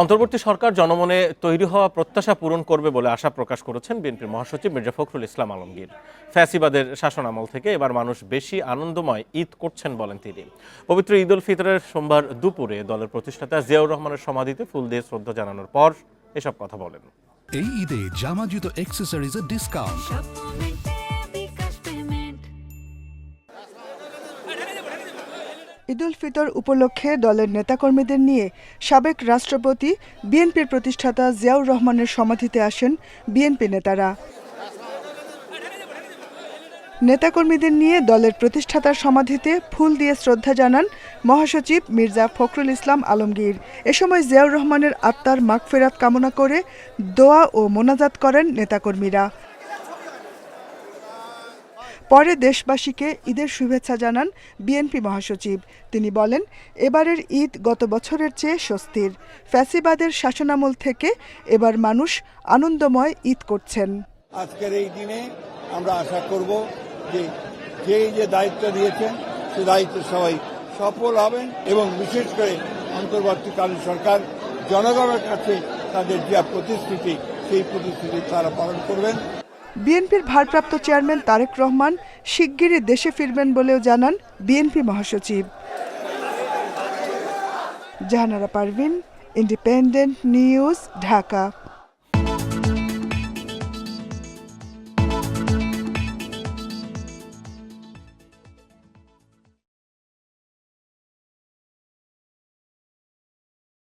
অন্তর্বর্তী সরকার জনমনে তৈরি হওয়া প্রত্যাশা পূরণ করবে বলে আশা প্রকাশ করেছেন বিএনপির মহাসচিব মির্জা ফখরুল ইসলাম আলমগীর। ফ্যাসিবাদের শাসন আমল থেকে এবার মানুষ বেশি আনন্দময় ঈদ করছেন বলেন তিনি। পবিত্র ঈদ উল ফিতরের সোমবার দুপুরে দলের প্রতিষ্ঠাতা জিয়াউর রহমানের সমাধিতে ফুল দিয়ে শ্রদ্ধা জানানোর পর এসব কথা বলেন। এই ঈদে জামা জুতো অ্যাক্সেসরিজের ডিসকাউন্ট ঈদুল ফিতর উপলক্ষে দলের নেতাকর্মীদের নিয়ে সাবেক রাষ্ট্রপতি, বিএনপির প্রতিষ্ঠাতা জিয়াউর রহমানের সমাধিতে আসেন বিএনপি নেতারা। নেতাকর্মীদের নিয়ে দলের প্রতিষ্ঠাতার সমাধিতে ফুল দিয়ে শ্রদ্ধা জানান মহাসচিব মির্জা ফখরুল ইসলাম আলমগীর। এ সময় জিয়াউর রহমানের আত্মার মাগফেরাত কামনা করে দোয়া ও মোনাজাত করেন নেতাকর্মীরা। পরে দেশবাসীকে ঈদের শুভেচ্ছা জানান বিএনপি মহাসচিব। তিনি বলেন, এবারের ঈদ গত বছরের চেয়ে স্বস্তির। ফ্যাসিবাদের শাসনামল থেকে এবার মানুষ আনন্দময় ঈদ করছেন। আজকের এই দিনে আমরা আশা করব যে যে যে দায়িত্ব দিয়েছেন, সে দায়িত্ব সবাই সফল হবেন এবং বিশেষ করে অন্তর্বর্তীকালীন সরকার জনগণের কাছে তাদের যে প্রতিশ্রুতি, সেই প্রতিশ্রুতি তারা পালন করবেন। বিএনপির ভারপ্রাপ্ত চেয়ারম্যান তারেক রহমান শিগগিরই দেশে ফিরবেন বলেও জানান বিএনপি মহাসচিব। Jahanara Parvin Independent News Dhaka.